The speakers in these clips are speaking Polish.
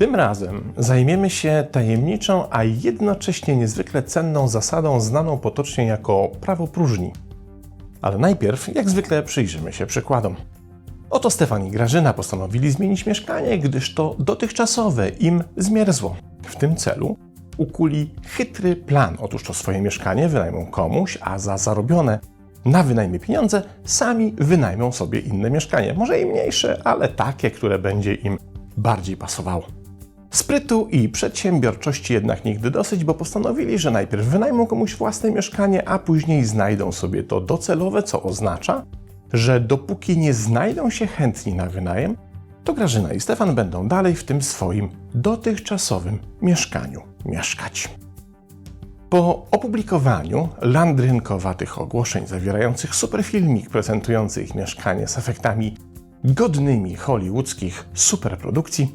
Tym razem zajmiemy się tajemniczą, a jednocześnie niezwykle cenną zasadą znaną potocznie jako prawo próżni. Ale najpierw, jak zwykle, przyjrzymy się przykładom. Oto Stefan i Grażyna postanowili zmienić mieszkanie, gdyż to dotychczasowe im zmierzło. W tym celu ukuli chytry plan. Otóż to swoje mieszkanie wynajmą komuś, a za zarobione na wynajmie pieniądze sami wynajmą sobie inne mieszkanie. Może i mniejsze, ale takie, które będzie im bardziej pasowało. Sprytu i przedsiębiorczości jednak nigdy dosyć, bo postanowili, że najpierw wynajmą komuś własne mieszkanie, a później znajdą sobie to docelowe, co oznacza, że dopóki nie znajdą się chętni na wynajem, to Grażyna i Stefan będą dalej w tym swoim dotychczasowym mieszkaniu mieszkać. Po opublikowaniu landrynkowatych ogłoszeń zawierających superfilmik prezentujący ich mieszkanie z efektami godnymi hollywoodzkich superprodukcji,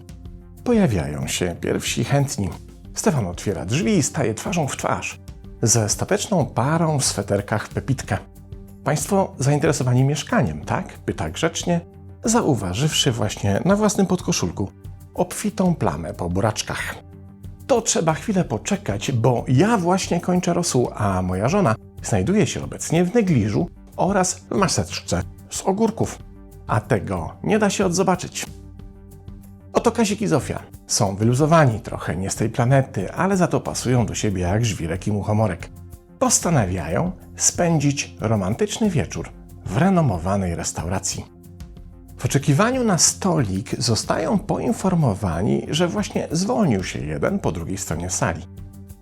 pojawiają się pierwsi chętni. Stefan otwiera drzwi i staje twarzą w twarz ze stateczną parą w sweterkach pepitkę. Państwo zainteresowani mieszkaniem, tak? Pyta grzecznie, zauważywszy właśnie na własnym podkoszulku obfitą plamę po buraczkach. To trzeba chwilę poczekać, bo ja właśnie kończę rosół, a moja żona znajduje się obecnie w negliżu oraz w maseczce z ogórków. A tego nie da się odzobaczyć. Oto Kazik i Zofia. Są wyluzowani trochę, nie z tej planety, ale za to pasują do siebie jak żwirek i muchomorek. Postanawiają spędzić romantyczny wieczór w renomowanej restauracji. W oczekiwaniu na stolik zostają poinformowani, że właśnie zwolnił się jeden po drugiej stronie sali.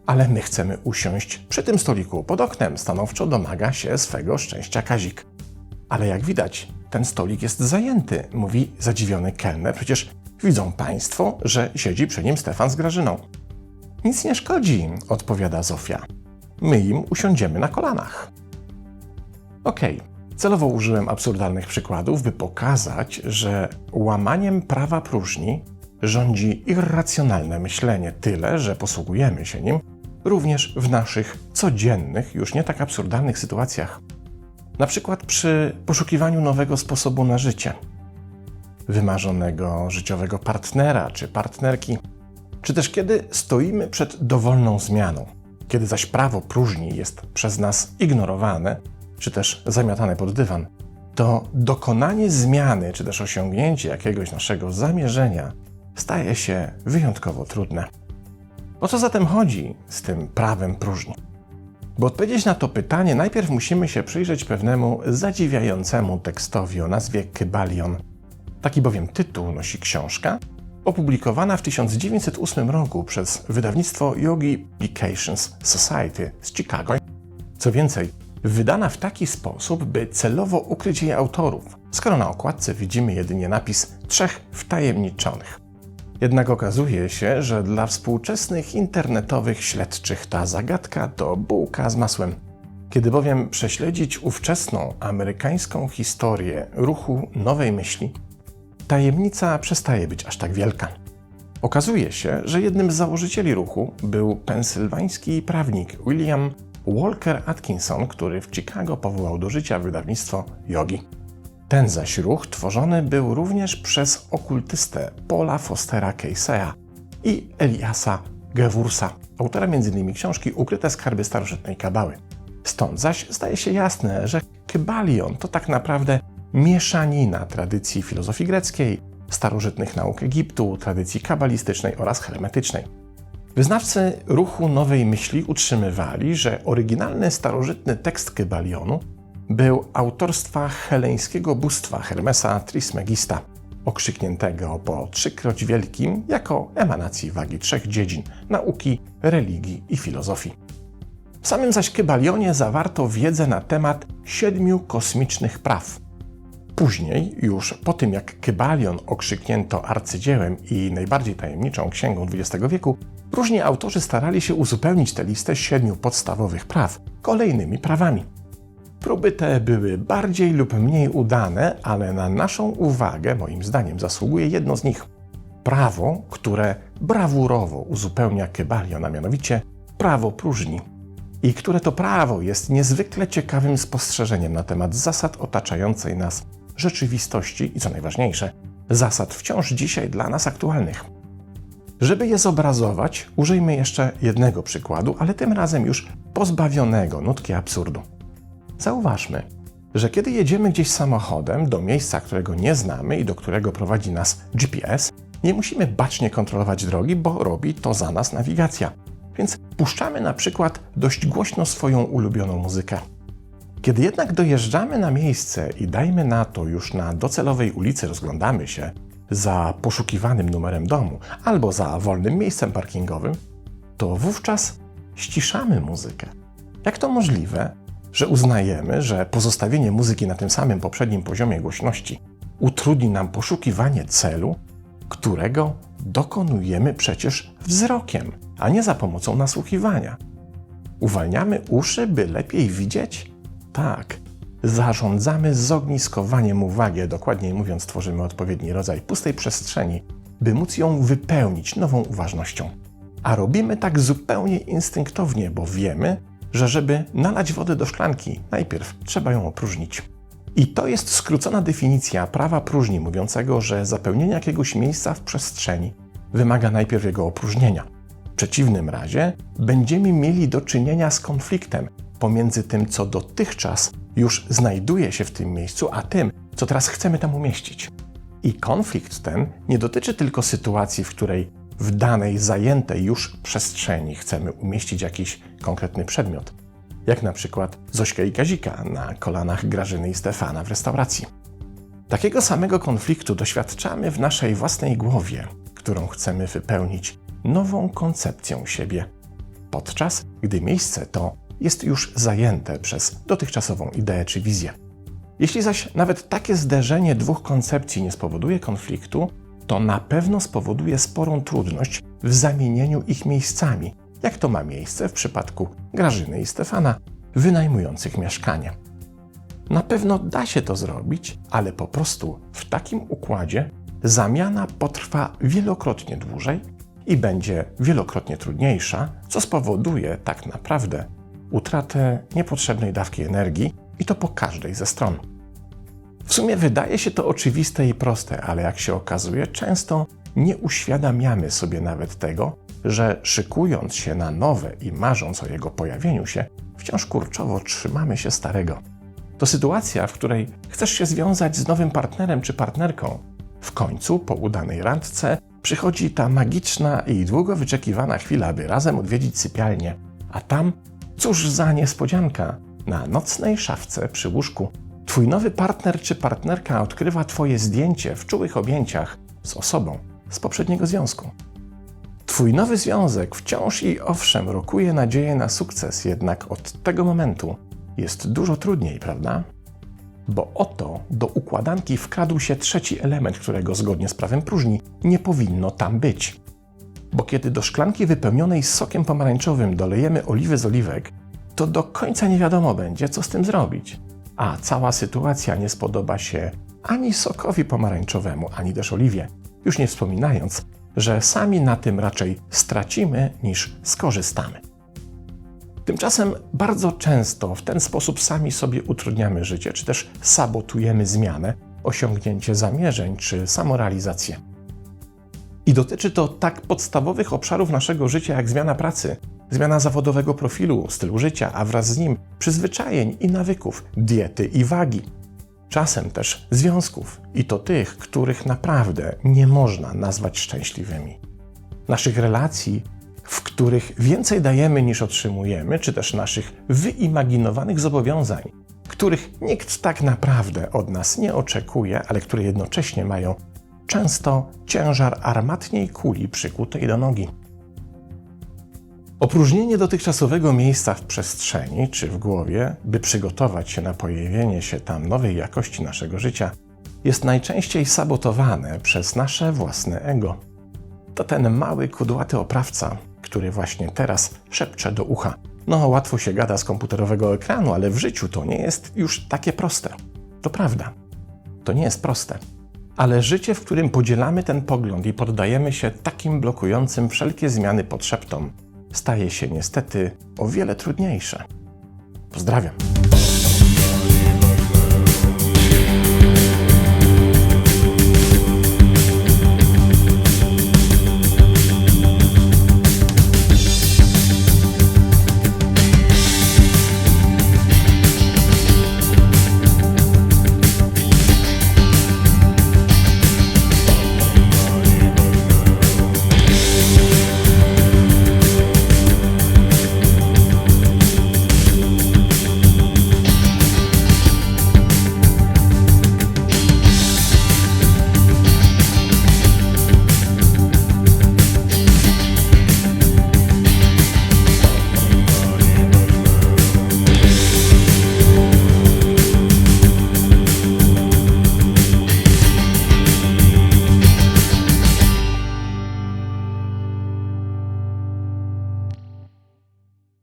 Ale my chcemy usiąść przy tym stoliku pod oknem, stanowczo domaga się swego szczęścia Kazik. Ale jak widać, ten stolik jest zajęty, mówi zadziwiony kelner. Przecież widzą Państwo, że siedzi przy nim Stefan z Grażyną. Nic nie szkodzi, odpowiada Zofia. My im usiądziemy na kolanach. Okej, celowo użyłem absurdalnych przykładów, by pokazać, że łamaniem prawa próżni rządzi irracjonalne myślenie, tyle że posługujemy się nim również w naszych codziennych, już nie tak absurdalnych sytuacjach. Na przykład przy poszukiwaniu nowego sposobu na życie, wymarzonego życiowego partnera czy partnerki, czy też kiedy stoimy przed dowolną zmianą, kiedy zaś prawo próżni jest przez nas ignorowane, czy też zamiatane pod dywan, to dokonanie zmiany, czy też osiągnięcie jakiegoś naszego zamierzenia staje się wyjątkowo trudne. O co zatem chodzi z tym prawem próżni? By odpowiedzieć na to pytanie, najpierw musimy się przyjrzeć pewnemu zadziwiającemu tekstowi o nazwie Kybalion. Taki bowiem tytuł nosi książka, opublikowana w 1908 roku przez wydawnictwo Yogi Publications Society z Chicago. Co więcej, wydana w taki sposób, by celowo ukryć jej autorów, skoro na okładce widzimy jedynie napis trzech wtajemniczonych. Jednak okazuje się, że dla współczesnych internetowych śledczych ta zagadka to bułka z masłem. Kiedy bowiem prześledzić ówczesną amerykańską historię ruchu nowej myśli, tajemnica przestaje być aż tak wielka. Okazuje się, że jednym z założycieli ruchu był pensylwański prawnik William Walker Atkinson, który w Chicago powołał do życia wydawnictwo Yogi. Ten zaś ruch tworzony był również przez okultystę Paula Fostera Caseya i Eliasa Gewursa, autora m.in. książki Ukryte skarby starożytnej kabały. Stąd zaś staje się jasne, że Kybalion to tak naprawdę mieszanina tradycji filozofii greckiej, starożytnych nauk Egiptu, tradycji kabalistycznej oraz hermetycznej. Wyznawcy ruchu nowej myśli utrzymywali, że oryginalny starożytny tekst Kybalionu był autorstwa heleńskiego bóstwa Hermesa Trismegista, okrzykniętego po trzykroć wielkim jako emanacji wagi trzech dziedzin nauki, religii i filozofii. W samym zaś Kybalionie zawarto wiedzę na temat siedmiu kosmicznych praw. Później, już po tym jak Kybalion okrzyknięto arcydziełem i najbardziej tajemniczą księgą XX wieku, różni autorzy starali się uzupełnić tę listę siedmiu podstawowych praw kolejnymi prawami. Próby te były bardziej lub mniej udane, ale na naszą uwagę, moim zdaniem, zasługuje jedno z nich. Prawo, które brawurowo uzupełnia Kybalion, a mianowicie prawo próżni. i które to prawo jest niezwykle ciekawym spostrzeżeniem na temat zasad otaczającej nas rzeczywistości i co najważniejsze, zasad wciąż dzisiaj dla nas aktualnych. Żeby je zobrazować, użyjmy jeszcze jednego przykładu, ale tym razem już pozbawionego nutki absurdu. Zauważmy, że kiedy jedziemy gdzieś samochodem do miejsca, którego nie znamy i do którego prowadzi nas GPS, nie musimy bacznie kontrolować drogi, bo robi to za nas nawigacja. Więc puszczamy na przykład dość głośno swoją ulubioną muzykę. Kiedy jednak dojeżdżamy na miejsce i dajmy na to już na docelowej ulicy rozglądamy się za poszukiwanym numerem domu albo za wolnym miejscem parkingowym, to wówczas ściszamy muzykę. Jak to możliwe, że uznajemy, że pozostawienie muzyki na tym samym poprzednim poziomie głośności utrudni nam poszukiwanie celu, którego dokonujemy przecież wzrokiem, a nie za pomocą nasłuchiwania. Uwalniamy uszy, by lepiej widzieć? Tak. Zarządzamy zogniskowaniem uwagi, dokładniej mówiąc, tworzymy odpowiedni rodzaj pustej przestrzeni, by móc ją wypełnić nową uważnością. A robimy tak zupełnie instynktownie, bo wiemy, że żeby nalać wodę do szklanki, najpierw trzeba ją opróżnić. I to jest skrócona definicja prawa próżni, mówiącego, że zapełnienie jakiegoś miejsca w przestrzeni wymaga najpierw jego opróżnienia. W przeciwnym razie będziemy mieli do czynienia z konfliktem pomiędzy tym, co dotychczas już znajduje się w tym miejscu, a tym, co teraz chcemy tam umieścić. I konflikt ten nie dotyczy tylko sytuacji, w której w danej zajętej już przestrzeni chcemy umieścić jakiś konkretny przedmiot, jak na przykład Zośka i Kazika na kolanach Grażyny i Stefana w restauracji. Takiego samego konfliktu doświadczamy w naszej własnej głowie, którą chcemy wypełnić nową koncepcją siebie, podczas gdy miejsce to jest już zajęte przez dotychczasową ideę czy wizję. Jeśli zaś nawet takie zderzenie dwóch koncepcji nie spowoduje konfliktu, to na pewno spowoduje sporą trudność w zamienieniu ich miejscami, jak to ma miejsce w przypadku Grażyny i Stefana, wynajmujących mieszkanie. Na pewno da się to zrobić, ale po prostu w takim układzie zamiana potrwa wielokrotnie dłużej i będzie wielokrotnie trudniejsza, co spowoduje tak naprawdę utratę niepotrzebnej dawki energii i to po każdej ze stron. W sumie wydaje się to oczywiste i proste, ale jak się okazuje, często nie uświadamiamy sobie nawet tego, że szykując się na nowe i marząc o jego pojawieniu się, wciąż kurczowo trzymamy się starego. To sytuacja, w której chcesz się związać z nowym partnerem czy partnerką. W końcu, po udanej randce, przychodzi ta magiczna i długo wyczekiwana chwila, by razem odwiedzić sypialnię, a tam, cóż za niespodzianka, na nocnej szafce przy łóżku Twój nowy partner czy partnerka odkrywa Twoje zdjęcie w czułych objęciach z osobą z poprzedniego związku. Twój nowy związek wciąż i owszem rokuje nadzieję na sukces, jednak od tego momentu jest dużo trudniej, prawda? Bo oto do układanki wkradł się trzeci element, którego zgodnie z prawem próżni nie powinno tam być. Bo kiedy do szklanki wypełnionej sokiem pomarańczowym dolejemy oliwy z oliwek, to do końca nie wiadomo będzie, co z tym zrobić a cała sytuacja nie spodoba się ani sokowi pomarańczowemu, ani też oliwie, już nie wspominając, że sami na tym raczej stracimy niż skorzystamy. Tymczasem bardzo często w ten sposób sami sobie utrudniamy życie, czy też sabotujemy zmianę, osiągnięcie zamierzeń czy samorealizację. I dotyczy to tak podstawowych obszarów naszego życia jak zmiana pracy, zmiana zawodowego profilu, stylu życia, a wraz z nim przyzwyczajeń i nawyków, diety i wagi. Czasem też związków, i to tych, których naprawdę nie można nazwać szczęśliwymi. Naszych relacji, w których więcej dajemy niż otrzymujemy, czy też naszych wyimaginowanych zobowiązań, których nikt tak naprawdę od nas nie oczekuje, ale które jednocześnie mają często ciężar armatniej kuli przykutej do nogi. Opróżnienie dotychczasowego miejsca w przestrzeni czy w głowie, by przygotować się na pojawienie się tam nowej jakości naszego życia, jest najczęściej sabotowane przez nasze własne ego. To ten mały, kudłaty oprawca, który właśnie teraz szepcze do ucha. No, łatwo się gada z komputerowego ekranu, ale w życiu to nie jest już takie proste. To prawda. To nie jest proste. Ale życie, w którym podzielamy ten pogląd i poddajemy się takim blokującym wszelkie zmiany podszeptom, staje się niestety o wiele trudniejsze. Pozdrawiam.